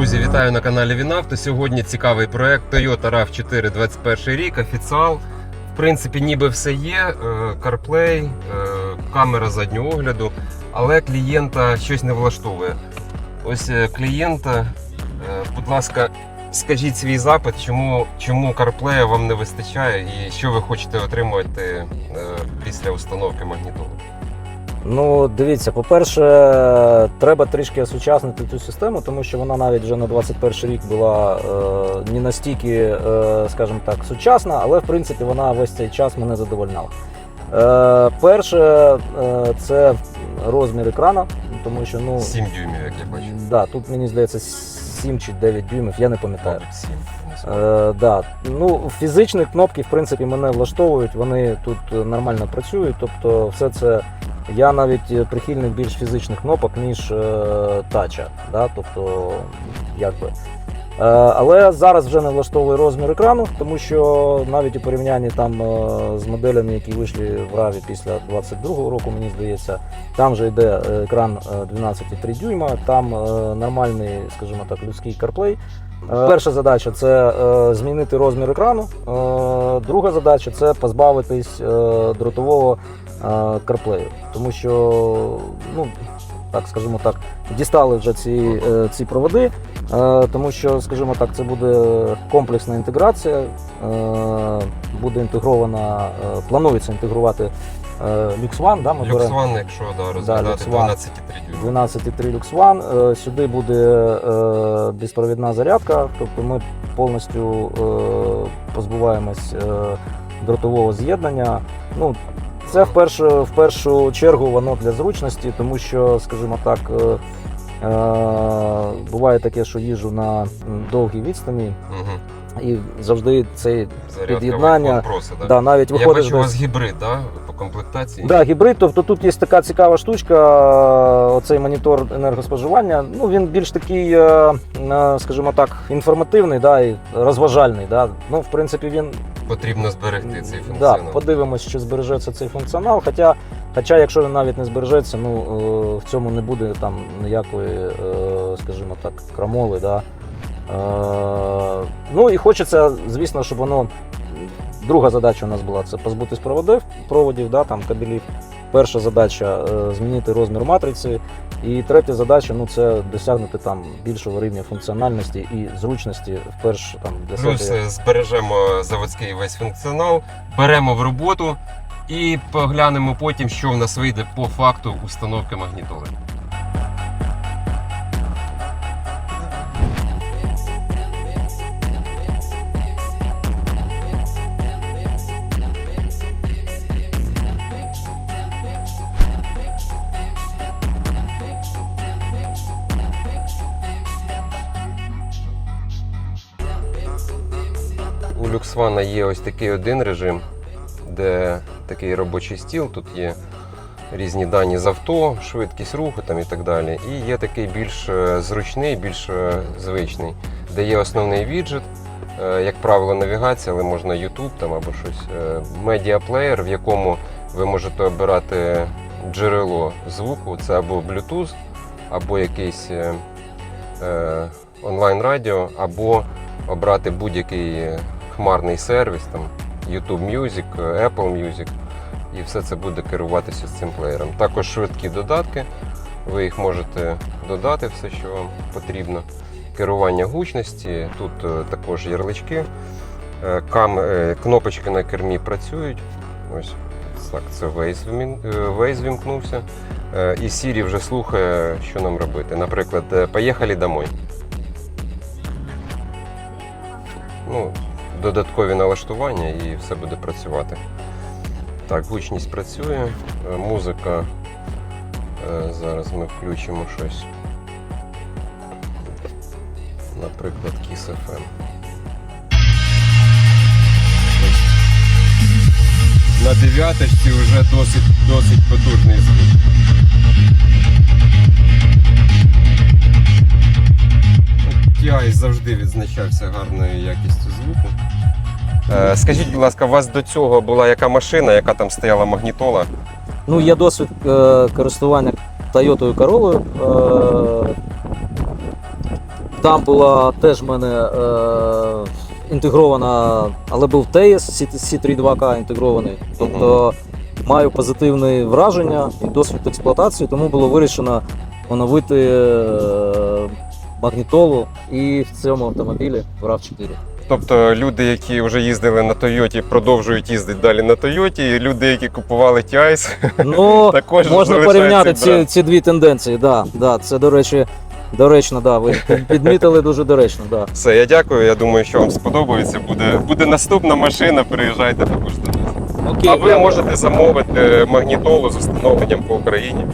Друзі, вітаю на каналі Вінавто. Сьогодні цікавий проект Toyota RAV4 21 рік, офіціал. В принципі, ніби все є. е, CarPlay, е, камера заднього огляду, але клієнта щось не влаштовує. Ось е, клієнта, будь ласка, скажіть свій запит, чому, чому CarPlay вам не вистачає і що ви хочете отримувати після установки магнітоли. Ну, дивіться, по-перше, треба трішки осучаснити цю систему, тому що вона навіть вже на 21 рік була е, не настільки, е, скажімо так, сучасна, але в принципі вона весь цей час мене задовольняла. Е, перше, е, це розмір екрана, тому що ну, 7 дюймів, як я бачу. да, тут мені здається 7 чи 9 дюймів, я не пам'ятаю. 7. Е, да. ну, фізичні кнопки, в принципі, мене влаштовують, вони тут нормально працюють. Тобто, все це я навіть е, прихильник більш фізичних кнопок, ніж е, тача. Да? Тобто, якби. Е, але зараз вже не влаштовує розмір екрану, тому що навіть у порівнянні там з моделями, які вийшли в Раві після 22-го року, мені здається, там вже йде екран е, 12,3 дюйма, там нормальний, скажімо так, людський CarPlay. Перша задача це змінити розмір екрану. Друга задача це позбавитись дротового CarPlay. Тому що, ну, так скажімо так, дістали вже ці, е, ці проводи, е, тому що, скажімо так, це буде комплексна інтеграція, е, буде інтегрована, планується інтегрувати Lux One, да, ми One, якщо да, розглядати One. 12,3 дюйма. 12,3 Lux One. Е, Сюди буде безпровідна зарядка, тобто ми повністю позбуваємось дротового з'єднання. Ну, це в першу, в першу чергу воно для зручності, тому що, скажімо так, е, е, буває таке, що їжу на довгій відстані, Угу. і завжди цей Зарядка Під'єднання, да? да, навіть Я виходиш бачу, у вас гібрид, да? по комплектації. Да, гібрид, тобто тут є така цікава штучка, оцей монітор енергоспоживання. Ну, він більш такий, е, скажімо так, інформативний да, і розважальний. Да. Ну, в принципі, він Потрібно зберегти цей да, функціонал. подивимось, чи збережеться цей функціонал. Хоча, хоча якщо він навіть не збережеться, ну, е, в цьому не буде там ніякої, е, скажімо так, крамоли. Да. Е, Ну і хочеться, звісно, щоб воно. Друга задача у нас була це позбутись проводів, проводів да, там, кабелів. Перша задача змінити розмір матриці. І третя задача ну, це досягнути там більшого рівня функціональності і зручності вперше там для Плюс збережемо заводський весь функціонал, беремо в роботу і поглянемо потім, що в нас вийде по факту установки магнітоли. У Люксвана є ось такий один режим, де такий робочий стіл, тут є різні дані з авто, швидкість руху там і так далі. І є такий більш е, зручний, більш е, звичний, де є основний віджит, е, як правило, навігація, але можна YouTube там або щось. Медіаплеєр, в якому ви можете обирати джерело звуку, це або Bluetooth, або якийсь онлайн-радіо, або обрати будь-який е, хмарний сервіс, там YouTube Music, Apple Music, і все це буде керуватися з цим плеєром. Також швидкі додатки, ви їх можете додати, все, що вам потрібно. Керування гучності, тут е, також ярлички, Е, кам, е, кнопочки на кермі працюють. Ось так, це Waze вімкнувся. І Siri вже слухає, що нам робити. Наприклад, поїхали домой. ну, додаткові налаштування і все буде працювати. Так, гучність працює, е, музика. е, Зараз ми включимо щось. Наприклад, Kiss FM. На дев'яточці вже досить, досить потужний звук. TI завжди відзначався гарною якістю звуку. Е, Скажіть, будь ласка, у вас до цього була яка машина, яка там стояла магнітола? Ну, є досвід е, користування Toyota Corolla. Е, Там була теж в мене е, інтегрована, але був ТЕС C32К інтегрований. Тобто маю позитивне враження і досвід експлуатації, тому було вирішено оновити е, магнітолу і в цьому автомобілі в RAV4. Тобто люди, які вже їздили на Тойоті, продовжують їздити далі на Тойоті, і люди, які купували TIS, Ну, також можна порівняти ці, ці дві тенденції. Да, да, це, до речі, доречно, да, ви підмітили дуже доречно. Да. Все, я дякую. Я думаю, що вам сподобається. Буде, буде наступна машина. Приїжджайте також до нас. Окей, А ви можете замовити магнітолу з встановленням по Україні.